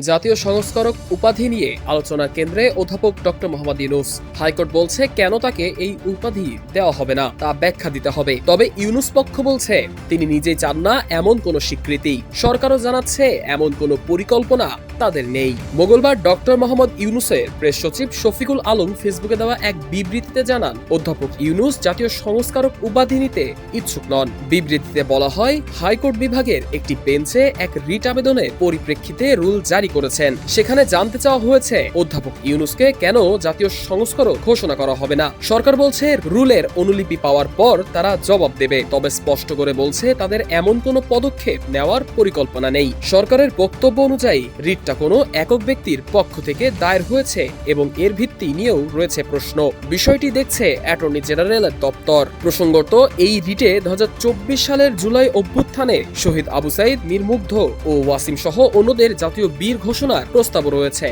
জাতীয় সংস্কারক উপাধি নিয়ে আলোচনা কেন্দ্রে অধ্যাপক ডক্টর মোহাম্মদ ইউনুস। হাইকোর্ট বলছে, কেন তাকে এই উপাধি দেওয়া হবে না, তা ব্যাখ্যা দিতে হবে। তবে ইউনুস পক্ষ বলছে, তিনি নিজেই চান না এমন কোনো স্বীকৃতি। সরকারও জানাচ্ছে, এমন কোনো পরিকল্পনা তাদের নেই। মঙ্গলবার ডক্টর মোহাম্মদ ইউনুসের প্রেস সচিব শফিকুল আলম ফেসবুকে দেওয়া এক বিবৃতিতে জানান, অধ্যাপক ইউনুস জাতীয় সংস্কারক উপাধি নিতে ইচ্ছুক নন। বিবৃতিতে বলা হয়, হাইকোর্ট বিভাগের একটি বেঞ্চে এক রিট আবেদনের পরিপ্রেক্ষিতে রুল জারি করেছেন। সেখানে জানতে চাওয়া হয়েছে, অধ্যাপক ইউনুসকে কেন জাতীয় সংস্কারক ঘোষণা করা হবে না? সরকার বলছে, রুলের অনুলিপি পাওয়ার পর তারা জবাব দেবে। তবে স্পষ্ট করে বলছে, তাদের এমন কোনো পদক্ষেপ নেওয়ার পরিকল্পনা নেই। সরকারের বক্তব্য অনুযায়ী রিটটা কোনো একক ব্যক্তির পক্ষ থেকে দায়ের হয়েছে এবং এর ভিত্তি নিয়েও রয়েছে প্রশ্ন। বিষয়টি দেখছে অ্যাটর্নি জেনারেলের দপ্তর। প্রসঙ্গত, এই রিটে দু হাজার চব্বিশ সালের জুলাই অভ্যুত্থানে শহীদ আবু সাইদ নির্মুগ্ধ মুগ্ধ ও ওয়াসিম সহ অন্যদের জাতীয় বীর ঘোষণার প্রস্তাব রয়েছে।